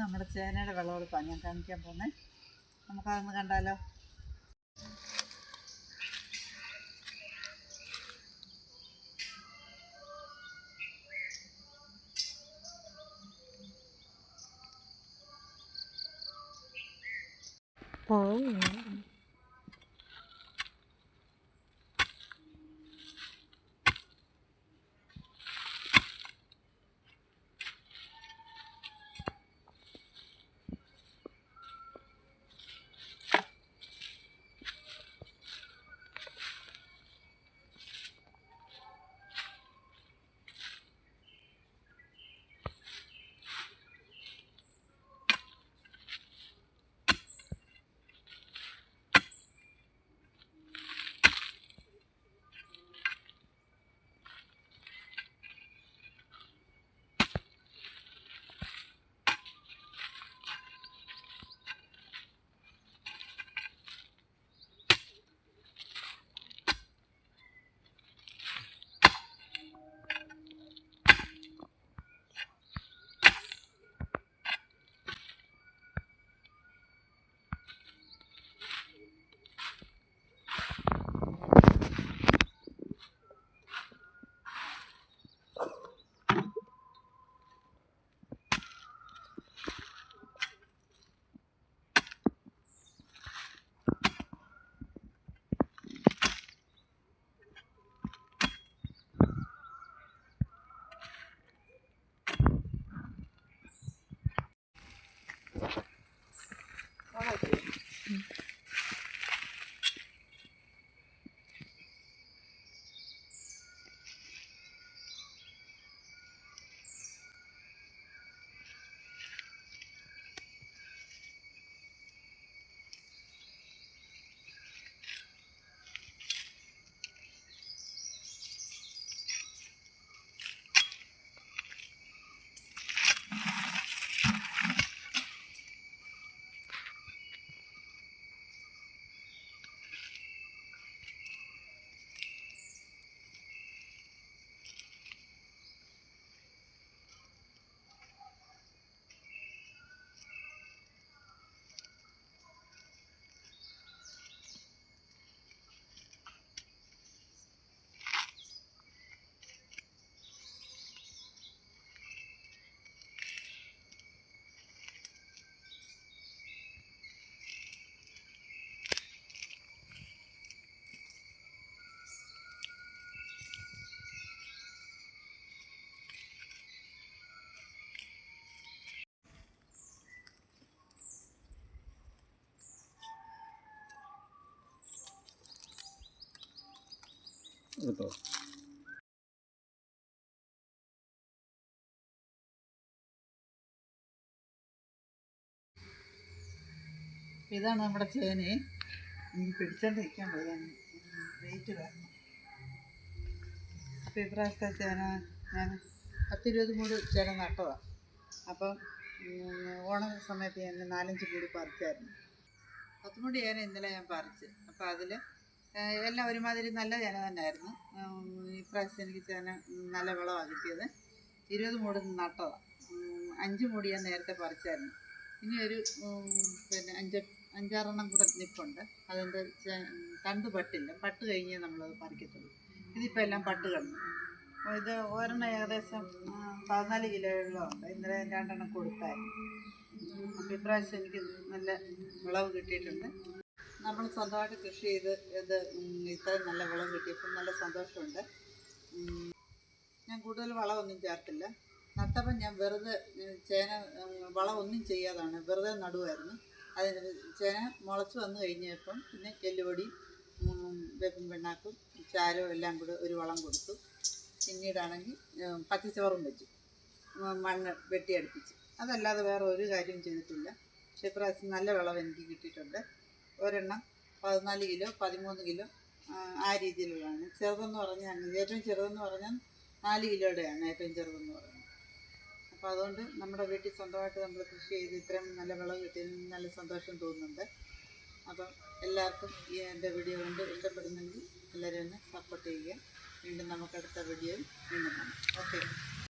നമ്മുടെ ചേനയുടെ വിളവെടുപ്പാണ്. ഞാൻ കാണിക്കാൻ പോകുന്നത് നമുക്കതൊന്ന് കണ്ടാലോ? കേട്ടോ. ഇതാണ് നമ്മുടെ ചേനെ. ഇനി പിടിച്ചോണ്ട് നിൽക്കാൻ പോയാൽ വെയിറ്റ് ഇപ്രാവശ്യത്തെ ചേന ഞാൻ പത്തിരുപത് മൂട് ചേന നട്ടതാണ് അപ്പം ഓണ സമയത്ത് ഞാൻ നാലഞ്ച് കൂടി പറിച്ചായിരുന്നു. പത്ത് മുടി ചേന ഇന്നലെ ഞാൻ പറിച്ച്. അപ്പോൾ അതിൽ എല്ലാം ഒരുമാതിരി നല്ല ചേന തന്നെയായിരുന്നു. ഇപ്രാവശ്യം എനിക്ക് ചേന നല്ല വിളവാണ് കിട്ടിയത്. ഇരുപത് മൂട് നട്ടതാണ് അഞ്ച് മൂടി ഞാൻ നേരത്തെ പറിച്ചായിരുന്നു. ഇനി ഒരു പിന്നെ അഞ്ച് അഞ്ചാറെണ്ണം കൂടെ നിപ്പുണ്ട്. അതിന്റെ തണ്ട് പട്ടില്ല. പട്ട് കഴിഞ്ഞേ നമ്മളത് പറിക്കത്തുള്ളൂ. ഇതിപ്പോൾ എല്ലാം പട്ട് കിടന്നു. ഇത് ഒരെണ്ണം ഏകദേശം പതിനാല് കിലോയോളം ഉണ്ട്. ഇന്നലെ രണ്ടെണ്ണം കൊടുത്തായിരുന്നു. അപ്പോൾ ഇപ്രാവശ്യം എനിക്ക് നല്ല വിളവ് കിട്ടിയിട്ടുണ്ട്. നമ്മൾ സ്വന്തമായിട്ട് കൃഷി ചെയ്ത് ഇത് ഇത്രയും നല്ല വിളവ് കിട്ടിയപ്പോൾ നല്ല സന്തോഷമുണ്ട്. ഞാൻ കൂടുതൽ വളമൊന്നും ചേർത്തില്ല. നട്ടപ്പം ഞാൻ വെറുതെ ചേന വളമൊന്നും ചെയ്യാതാണ്. വെറുതെ നടുവായിരുന്നു. അതിന് ചേന മുളച്ച് വന്നു കഴിഞ്ഞപ്പം പിന്നെ എല്ലുപൊടി വേപ്പും പിണ്ണാക്കും ചാരവും എല്ലാം കൂടെ ഒരു വളം കൊടുത്തു. പിന്നീടാണെങ്കിൽ പച്ചച്ചോറും വെച്ചു. മണ്ണ് വെട്ടിയടുപ്പിച്ച്. അതല്ലാതെ വേറെ ഒരു കാര്യവും ചെയ്തിട്ടില്ല. പക്ഷേ ഇപ്രാവശ്യം നല്ല വിളവ് എനിക്ക് കിട്ടിയിട്ടുണ്ട്. ഒരെണ്ണം പതിനാല് കിലോ പതിമൂന്ന് കിലോ ആ, രീതിയിലുള്ളതാണ്. ചെറുതെന്ന് പറഞ്ഞാൽ ഏറ്റവും ചെറുതെന്ന് പറഞ്ഞാൽ നാല് കിലോയുടെയാണ് ഏറ്റവും ചെറുതെന്ന് പറയുന്നത് അപ്പോൾ അതുകൊണ്ട് നമ്മുടെ വീട്ടിൽ സ്വന്തമായിട്ട് നമ്മൾ കൃഷി ചെയ്ത് ഇത്രയും നല്ല വിളവ് കിട്ടിയതിന് നല്ല സന്തോഷം തോന്നുന്നുണ്ട്. അപ്പം എല്ലാവർക്കും ഈ എന്റെ വീഡിയോ കൊണ്ട് ഇഷ്ടപ്പെടുന്നെങ്കിൽ എല്ലാവരും ഒന്ന് സപ്പോർട്ട് ചെയ്യുക. വീണ്ടും നമുക്ക് അടുത്ത വീഡിയോയിൽ വീണ്ടും കാണാം.